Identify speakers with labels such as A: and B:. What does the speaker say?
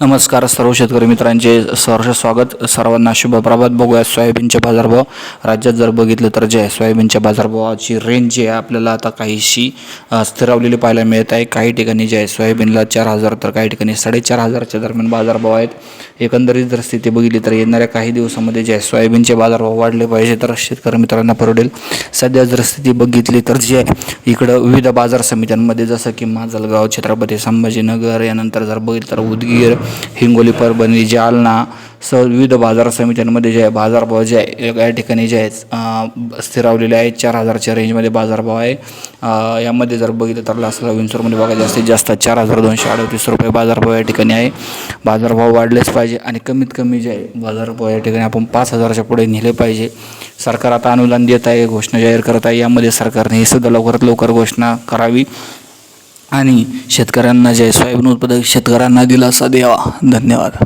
A: नमस्कार सर्व शेतकरी मित्रांचे सहर्ष स्वागत. सर्वांना शुभ प्रभात. बघूया सोयाबीनचे बाजारभाव. राज्यात जर बघितलं तर जे आहे सोयाबीनच्या बाजारभावाची रेंज जी आहे आपल्याला आता काहीशी स्थिरावलेली पाहायला मिळत आहे. काही ठिकाणी जे आहे सोयाबीनला चार हजार तर काही ठिकाणी साडेचार हजारच्या दरम्यान बाजारभाव आहेत. एकंदरीत जर स्थिती बघितली तर येणाऱ्या काही दिवसामध्ये जे आहे सोयाबीनचे बाजारभाव वाढले पाहिजे तर शेतकरी मित्रांना परवडेल. सध्या जर स्थिती बघितली तर जे आहे इकडं विविध बाजार समित्यांमध्ये जसं की माजलगाव छत्रपती संभाजीनगर यानंतर जर बघितलं तर उदगीर हिंगोली परभणी जालना स विविध बाजार समित्यांमध्ये जे आहे बाजारभाव जे आहे या ठिकाणी जे आहेत स्थिरावलेले आहेत. चार हजारच्या रेंजमध्ये बाजारभाव आहे. यामध्ये जर बघितलं तर लासला विंचूरमध्ये बघा जास्तीत जास्त चार हजार दोनशे अडतीस रुपये बाजारभाव या ठिकाणी आहे. बाजारभाव वाढलेच पाहिजे आणि कमीत कमी जे आहे बाजारभाव या ठिकाणी आपण पाच हजाराच्या पुढे नेले पाहिजे. सरकार आता अनुदान देत आहे घोषणा जाहीर करत आहे. यामध्ये सरकारने हे सुद्धा लवकरात लवकर घोषणा करावी. आणि शेतकऱ्यांना जे सोयाबीन उत्पादक शेतकऱ्यांना दिलासा द्यावा धन्यवाद.